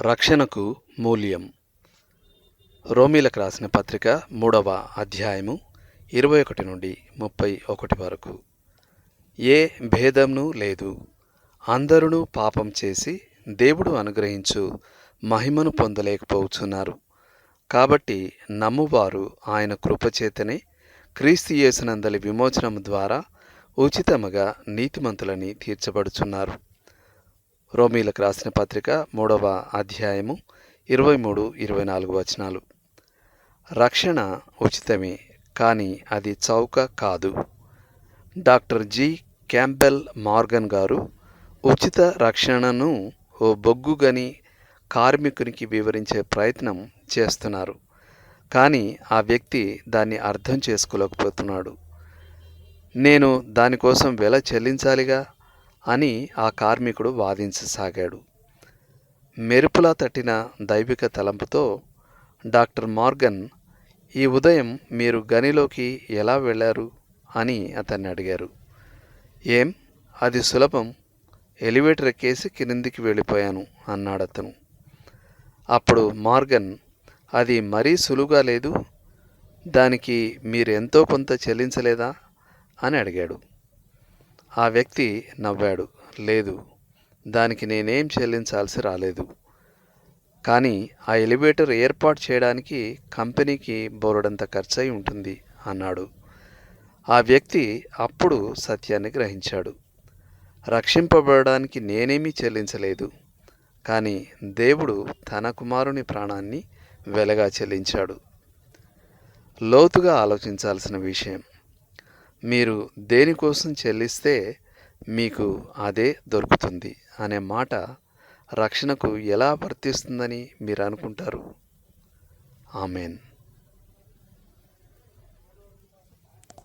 రక్షణకు మూల్యం. రోమీలకు రాసిన పత్రిక మూడవ అధ్యాయము ఇరవై ఒకటి నుండి ముప్పై ఒకటి వరకు. ఏ భేదంను లేదు. అందరును పాపం చేసి దేవుడు అనుగ్రహించు మహిమను పొందలేకపోతున్నారు. కాబట్టి నమ్మువారు ఆయన కృపచేతనే క్రీస్తు యేసునందలి విమోచనము ద్వారా ఉచితముగా నీతిమంతులని తీర్చబడుచున్నారు. రోమీలకు రాసిన పత్రిక మూడవ అధ్యాయము ఇరవై మూడు ఇరవై నాలుగు వచనాలు. రక్షణ ఉచితమే కానీ అది చౌక కాదు. Doctor G. క్యాంపెల్ మార్గన్ గారు ఉచిత రక్షణను ఓ బొగ్గుగని కార్మికునికి వివరించే ప్రయత్నం చేస్తున్నారు. కానీ ఆ వ్యక్తి దాన్ని అర్థం చేసుకోలేకపోతున్నాడు. నేను దానికోసం వెల చెల్లించాలిగా? అని ఆ కార్మికుడు వాదించసాగాడు. మెరుపులా తట్టిన దైవిక తలంపుతో డాక్టర్ మార్గన్ ఈ ఉదయం మీరు గనిలోకి ఎలా వెళ్ళారు? అని అతన్ని అడిగారు. ఏం అది సులభం. ఎలివేటర్ ఎక్కేసి కిందికి వెళ్ళిపోయాను అన్నాడు అతను. అప్పుడు మార్గన్ అది మరీ సులువుగా లేదు? దానికి మీరు ఎంతో కొంత చెల్లించలేదా? అని అడిగాడు. ఆ వ్యక్తి నవ్వాడు. లేదు దానికి నేనేం చెల్లించాల్సి రాలేదు. కానీ ఆ ఎలివేటర్ ఏర్పాటు చేయడానికి కంపెనీకి బోరడంత ఖర్చయి ఉంటుంది అన్నాడు. ఆ వ్యక్తి అప్పుడు సత్యాన్ని గ్రహించాడు. రక్షింపబడడానికి నేనేమీ చెల్లించలేదు. కానీ దేవుడు తన కుమారుని ప్రాణాన్ని వెలగా చెల్లించాడు. లోతుగా ఆలోచించాల్సిన విషయం మీరు దేనికోసం చెల్లిస్తే మీకు అదే దొరుకుతుంది అనే మాట రక్షణకు ఎలా వర్తిస్తుందని మీరు అనుకుంటారు? ఆమెన్.